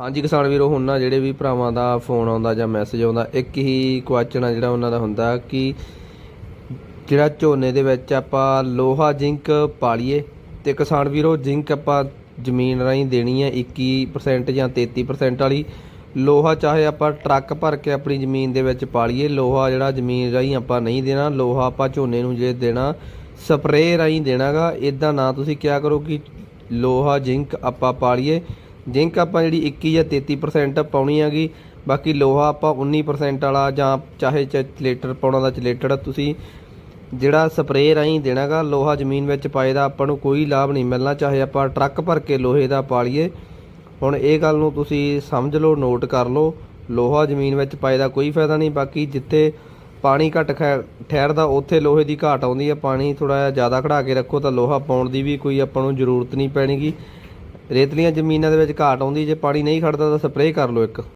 ਹਾਂਜੀ, ਕਿਸਾਨ ਵੀਰੋ, ਹੁਣ ਨਾ ਜਿਹੜੇ ਵੀ ਭਰਾਵਾਂ ਦਾ ਫੋਨ ਆਉਂਦਾ ਜਾਂ ਮੈਸੇਜ ਆਉਂਦਾ, ਇੱਕ ਹੀ ਕੁਐਸਚਨ ਆ ਜਿਹੜਾ ਉਹਨਾਂ ਦਾ ਹੁੰਦਾ ਕਿ ਜਿਹੜਾ ਝੋਨੇ ਦੇ ਵਿੱਚ ਆਪਾਂ ਲੋਹਾ ਜ਼ਿੰਕ ਪਾਲੀਏ ਤੇ ਕਿਸਾਨ ਵੀਰੋ ਜ਼ਿੰਕ ਆਪਾਂ ਜ਼ਮੀਨ ਰਾਹੀਂ ਦੇਣੀ ਹੈ 21% ਜਾਂ 33% ਵਾਲੀ। ਲੋਹਾ ਚਾਹੇ ਆਪਾਂ ਟਰੱਕ ਭਰ ਕੇ ਆਪਣੀ ਜ਼ਮੀਨ ਦੇ ਵਿੱਚ ਪਾਲੀਏ, ਲੋਹਾ ਜਿਹੜਾ ਜ਼ਮੀਨ ਰਾਹੀਂ ਆਪਾਂ ਨਹੀਂ ਦੇਣਾ, ਲੋਹਾ ਆਪਾਂ ਝੋਨੇ ਨੂੰ ਜੇ ਦੇਣਾ, ਸਪਰੇਅ ਰਾਹੀਂ ਦੇਣਾਗਾ। ਇਦਾਂ ਨਾ ਤੁਸੀਂ ਕਿਆ ਕਰੋ ਕਿ ਲੋਹਾ ਜ਼ਿੰਕ ਆਪਾਂ ਪਾਲੀਏ। ਜ਼ਿੰਕ ਆਪਾਂ ਜਿਹੜੀ 21 ਜਾਂ 33% ਪਾਉਣੀ ਹੈਗੀ, ਬਾਕੀ ਲੋਹਾ ਆਪਾਂ 19% ਵਾਲਾ ਜਾਂ ਚਾਹੇ ਚਲੇਟਰ ਪਾਉਣਾ ਦਾ ਚਲੇਟਰ ਤੁਸੀਂ ਜਿਹੜਾ ਸਪਰੇਅ ਰਾਹੀਂ ਦੇਣਾਗਾ, ਲੋਹਾ ਜ਼ਮੀਨ ਵਿੱਚ ਪਾਏ ਦਾ ਆਪਾਂ ਨੂੰ ਕੋਈ ਲਾਭ ਨਹੀਂ ਮਿਲਣਾ, ਚਾਹੇ ਆਪਾਂ ਟਰੱਕ ਭਰ ਕੇ ਲੋਹੇ ਦਾ ਪਾਲੀਏ ਹੁਣ ਇਹ ਗੱਲ ਨੂੰ ਤੁਸੀਂ ਸਮਝ ਲਓ, ਨੋਟ ਕਰ ਲਓ, ਲੋਹਾ ਜ਼ਮੀਨ ਵਿੱਚ ਪਾਏ ਦਾ ਕੋਈ ਫਾਇਦਾ ਨਹੀਂ, ਬਾਕੀ ਜਿੱਥੇ ਪਾਣੀ ਘੱਟ ਖੈ- ਠਹਿਰਦਾ, ਉੱਥੇ ਲੋਹੇ ਦੀ ਘਾਟ ਆਉਂਦੀ ਹੈ ਪਾਣੀ ਥੋੜਾ ਜਿਹਾ ਜ਼ਿਆਦਾ ਖੜਾ ਕੇ ਰੱਖੋ ਤਾਂ ਲੋਹਾ ਪਾਉਣ ਦੀ ਵੀ ਕੋਈ ਆਪਾਂ ਨੂੰ ਜ਼ਰੂਰਤ ਨਹੀਂ ਪੈਣੀਗੀ। ਰੇਤਲੀਆਂ ਜ਼ਮੀਨਾਂ ਦੇ ਵਿੱਚ ਘਾਟ ਆਉਂਦੀ, ਜੇ ਪਾਣੀ ਨਹੀਂ ਖੜਦਾ ਤਾਂ ਸਪਰੇਅ ਕਰ ਲਓ ਇੱਕ।